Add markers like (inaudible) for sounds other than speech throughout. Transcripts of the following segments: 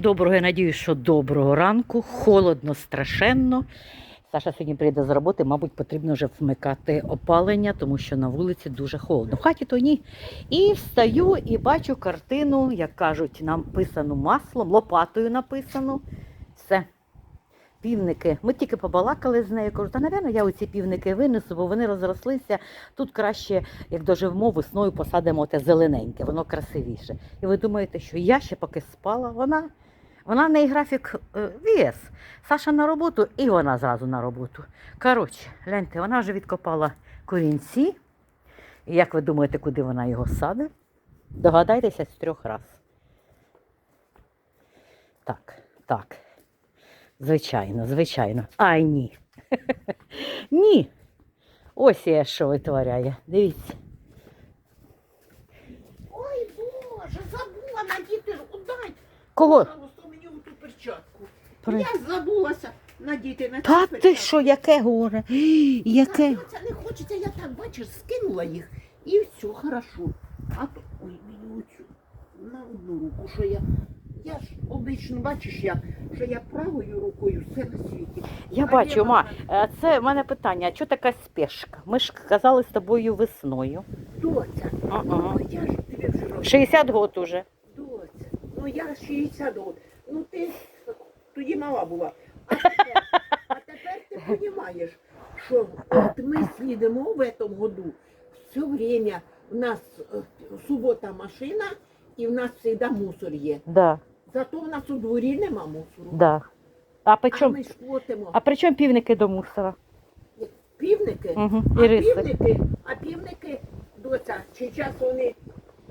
Доброго, я надіюсь, що доброго ранку. Холодно, страшенно. Саша сьогодні прийде з роботи, мабуть, потрібно вже вмикати опалення, тому що на вулиці дуже холодно. В хаті то ні. І встаю і бачу картину, як кажуть, написану маслом, лопатою написану. Все. Півники. Ми тільки побалакали з нею. Кажу, та, напевно, я оці півники винесу, бо вони розрослися. Тут краще, як доживемо, весною посадимо те зелененьке, воно красивіше. І ви думаєте, що я ще поки спала, вона, вона в неї графік е, ВС. Саша на роботу і вона зразу на роботу. Коротше, гляньте, вона вже відкопала корінці. І як ви думаєте, куди вона його садить? Догадайтеся з трьох раз. Так, так. Звичайно, звичайно. Ай, ні. (laughs) ні. Ось я що витворяє. Дивіться. Ой, Боже, забула надіти. Дай, Кого? При- Я забулася надіти на Та ти що, яке горе? Яке? Та Це не хочеться, я так, бачиш, скинула їх. І все, хорошо. А то, ой, мені оцю, на одну руку, що я, я ж обично, бачиш як, що я правою рукою все на світі. Я А бачу, ліва ма, е, це в мене питання, а чого така спешка? Ми ж казали з тобою весною. Доця, Ага. ну я ж тобі вже розповідала. 60 год уже. Доця, ну я 60 років. Ну ти тоді мала була. А тепер, а тепер ти розумієш, що от ми слідимо в этом году все время. У нас е, субота машина і в нас завжди мусор є. Да, Зато в нас у дворі нема мусору. да. А А при чому, ми ж платимо. а при чому півники до мусора? Півники, Угу. а Іриси. півники, а півники, доця, чи час вони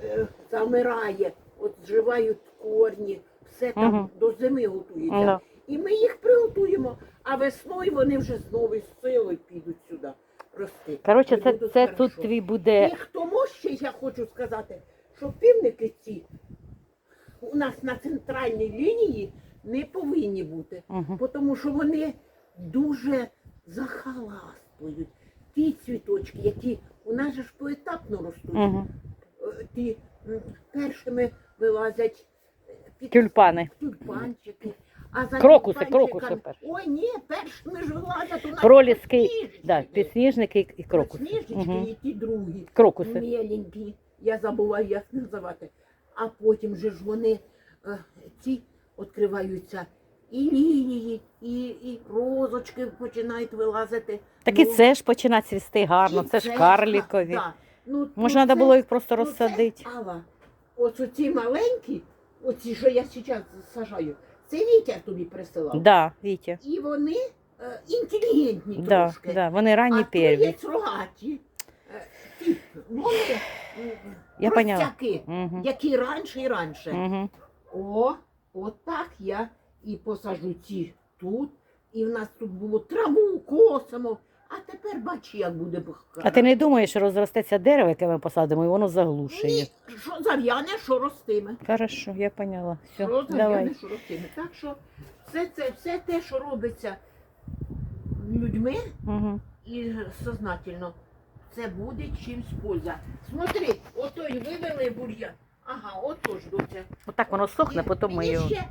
е, замирає, от зживають корні, все там Мгм. до зими готується. Да. І ми їх приготуємо, а весною вони вже знову з силою підуть сюди рости. Коротше, це, будуть це хорошо. тут твій буде. І тому ще я хочу сказати, що півники ці у нас на центральній лінії не повинні бути, Угу. тому що вони дуже захаластують. Ті цвіточки, які у нас же ж поетапно ростуть, Угу. е, ті м, першими вилазять Тюльпани. тюльпанчики. А за Крокуси, тюльпанчиками- крокуси. Ой, ні, першими ж вилазять у нас Проліски, підсніжники. да, підсніжники і крокуси. Підсніжнички Угу. і ті другі. Крокуси. Меленькі, я забуваю, як називати. А потім же ж вони е, ці відкриваються і лінії, і, і розочки починають вилазити. Так і Ну, це ж починає цвісти гарно, і це ж карлікові. да. Ну, Може, ну, треба це- було їх просто ну, це, розсадити. Ось оці маленькі, оці, що я зараз сажаю, це Вітя тобі присилав. Да, Вітя. І вони е, інтелігентні Да, трошки. да, вони ранні а то є рогаті. Е, Вони Я поняла. простяки, Угу. які раніше і раніше. Угу. О, отак я і посажу ці тут. І в нас тут було траву, косимо. А тепер бач, як буде бухка. А ти не думаєш, що розростеться дерево, яке ми посадимо, і воно заглушує? Ні, що зав'яне, що ростиме. Хорошо, я поняла. Все, Що давай. зав'яне, що ростиме. Так що все це, все те, що робиться людьми Угу. і сознательно, це буде чимсь польза. Смотри, отой вивели бур'ян. Ага, ото ж доця. Отак воно сохне, потім ми мені його. ще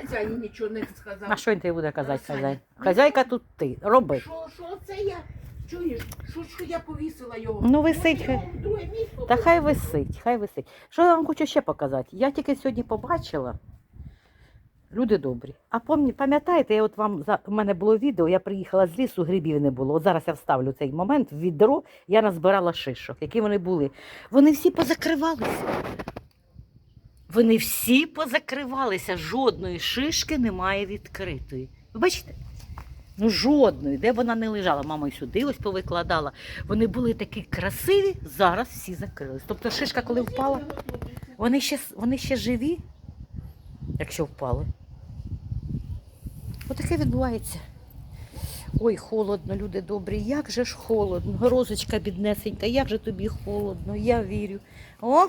хазяїн нічого не сказав. А що він тобі буде казати, ну, Хазяйка тут ти. Роби. Що, що це я? Чуєш, що, що я повісила його? Ну, висить. Місто Та хай висить, хай висить. Що я вам хочу ще показати? Я тільки сьогодні побачила. Люди добрі. А пам'я- пам'ятаєте, я от вам за у мене було відео, я приїхала з лісу, грибів не було. От зараз я вставлю цей момент в відро, я назбирала шишок, які вони були. Вони всі позакривалися. Вони всі позакривалися. Жодної шишки немає відкритої. Ви бачите? Ну, жодної, де вона не лежала. Мама і сюди ось повикладала. Вони були такі красиві, зараз всі закрились. Тобто шишка, коли впала, вони ще, вони ще живі, якщо впали. Отаке відбувається. Ой, холодно, люди добрі, як же ж холодно. Розочка біднесенька, як же тобі холодно, я вірю. О,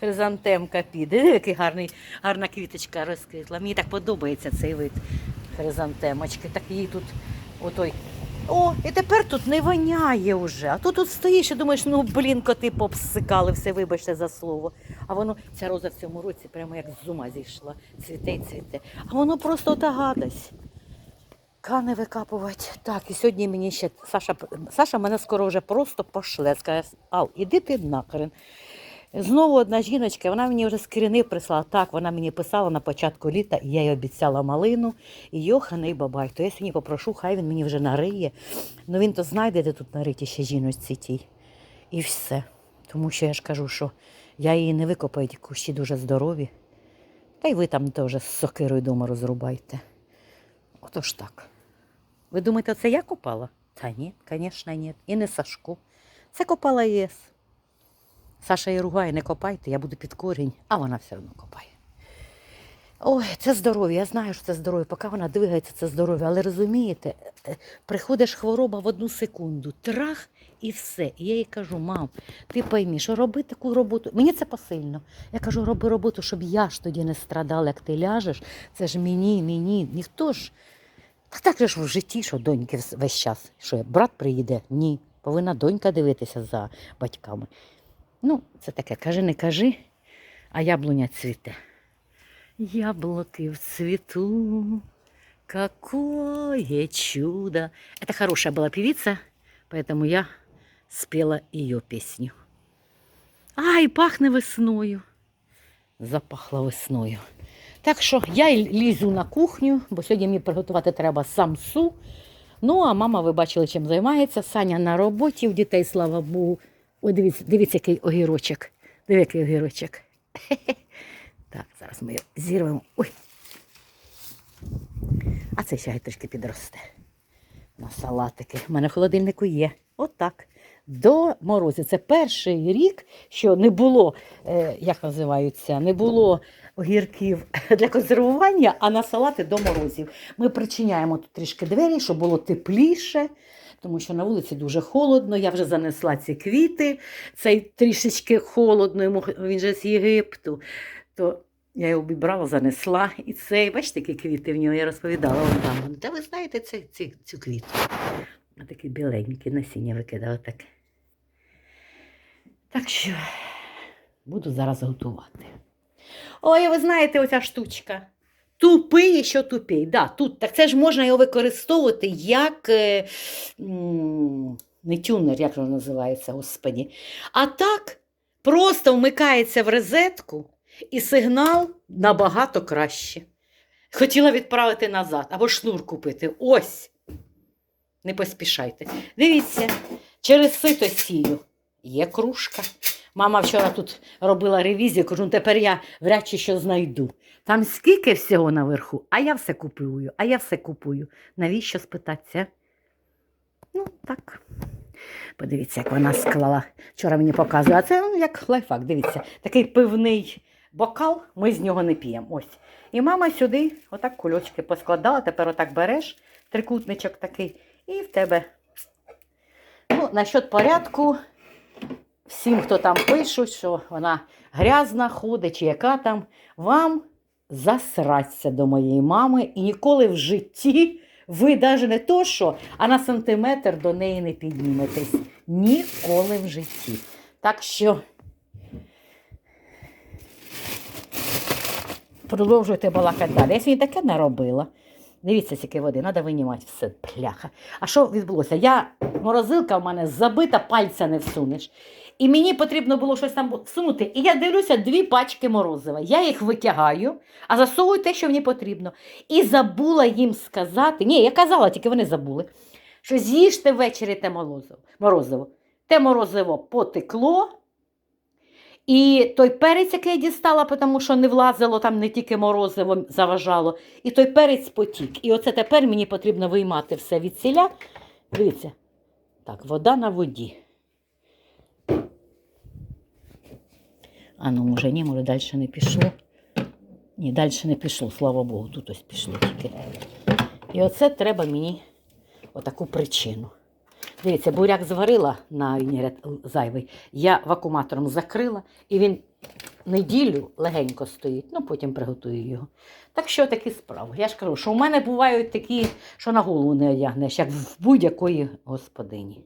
хризантемка піде. (laughs) Який гарний, гарна квіточка розквітла. Мені так подобається цей вид хризантемочки. Так її тут отой. О, і тепер тут не воняє вже. А то тут стоїш і думаєш, ну блін, коти попсикали все, вибачте за слово. А воно, ця роза в цьому році прямо як з ума зійшла. Цвіте й цвіте. А воно просто та гадость. Кани викапувати. Так, і сьогодні мені ще Саша, Саша мене скоро вже просто пошле. Скаже, Ал, іди ти нахрен. Знову одна жіночка, вона мені вже з Кирини прислала. Так, вона мені писала на початку літа, і я їй обіцяла малину і йоханий бабай. То я сьогодні попрошу, хай він мені вже нариє. Ну він то знайде, де тут нариті ще жіночці тій. І все. Тому що я ж кажу, що я її не викопаю, ті кущі дуже здорові. Та й ви там теж з сокирою дома розрубайте. Отож так. Ви думаєте, це я копала? Та ні, звісно, ні. І не Сашко. Це копала ЄС. Саша її ругає, не копайте, я буду під корінь, а вона все одно копає. Ой, це здоров'я, я знаю, що це здоров'я. Поки вона двигається, це здоров'я. Але розумієте, е, приходиш хвороба в одну секунду, трах і все. І я їй кажу, мам, ти пойми, що роби таку роботу. Мені це посильно. Я кажу, роби роботу, щоб я ж тоді не страдала, як ти ляжеш. Це ж мені, мені, ніхто ж. Та так же ж в житті, що доньки весь час. Що брат приїде? Ні. Повинна донька дивитися за батьками. Ну, це таке, кажи, не кажи, а яблуня цвіте. Яблоки в цвету, какое чудо. Это хорошая была певица, поэтому я спела ее песню. Ай, пахне весною. Запахло весною. Так що я й лізу на кухню, бо сьогодні мені приготувати треба самсу. Ну, а мама, ви бачили, чим займається. Саня на роботі, в дітей, слава Богу. Ой, дивіться, дивіться, який огірочок. Диви, який огірочок. (laughs) Так, зараз ми його зірвемо. Ой. А це ще хай трішки підросте. На салатики. У мене в холодильнику є. Отак. До морозів. Це перший рік, що не було, е, як називаються, не було огірків (laughs) для консервування, а на салати до морозів. Ми причиняємо тут трішки двері, щоб було тепліше, тому що на вулиці дуже холодно. Я вже занесла ці квіти. Цей трішечки холодно, йому він же з Єгипту. То я його обібрала, занесла. І цей, бачите, які квіти в нього, я розповідала вам там. Та ви знаєте це, ці, цю квіту. А такі біленькі насіння викидала так. Так що буду зараз готувати. Ой, ви знаєте, оця штучка. Тупий що тупий. Да, тут, так це ж можна його використовувати як е, не тюнер, як воно називається, господі. А так просто вмикається в розетку і сигнал набагато краще. Хотіла відправити назад або шнур купити. Ось. Не поспішайте. Дивіться, через сито сію. Є кружка. Мама вчора тут робила ревізію, кажу, ну тепер я вряд чи що знайду. Там скільки всього наверху, а я все купую, а я все купую. Навіщо спитатися? Ну, так. Подивіться, як вона склала. Вчора мені показує, а це ну, як лайфхак, дивіться, такий пивний бокал, ми з нього не п'ємо. Ось. І мама сюди отак кульочки поскладала, тепер отак береш, трикутничок такий, і в тебе. Ну, насчет порядку, всім, хто там пишуть, що вона грязна, ходить, чи яка там, вам засраться до моєї мами і ніколи в житті ви навіть не то що, а на сантиметр до неї не підніметесь. Ніколи в житті. Так що продовжуйте балакати далі. Я сьогодні таке наробила. Дивіться, скільки води, треба винімати все, пляха. А що відбулося? Я, морозилка в мене забита, пальця не всунеш. І мені потрібно було щось там всунути. І я дивлюся дві пачки морозива. Я їх витягаю, а засовую те, що мені потрібно. І забула їм сказати. Ні, я казала, тільки вони забули, що з'їжте ввечері те морозиво. Те морозиво потекло. І той перець, який я дістала, тому що не влазило, там не тільки морозиво заважало, і той перець потік. І оце тепер мені потрібно виймати все від ціля. Дивіться, так, вода на воді. А ну, може, ні, може, далі не пішло. Ні, далі не пішло, слава Богу, тут ось пішло тільки. І оце треба мені отаку причину. Дивіться, буряк зварила на вінігрет зайвий, я вакууматором закрила, і він неділю легенько стоїть, ну потім приготую його. Так що такі справи. Я ж кажу, що у мене бувають такі, що на голову не одягнеш, як в будь-якої господині.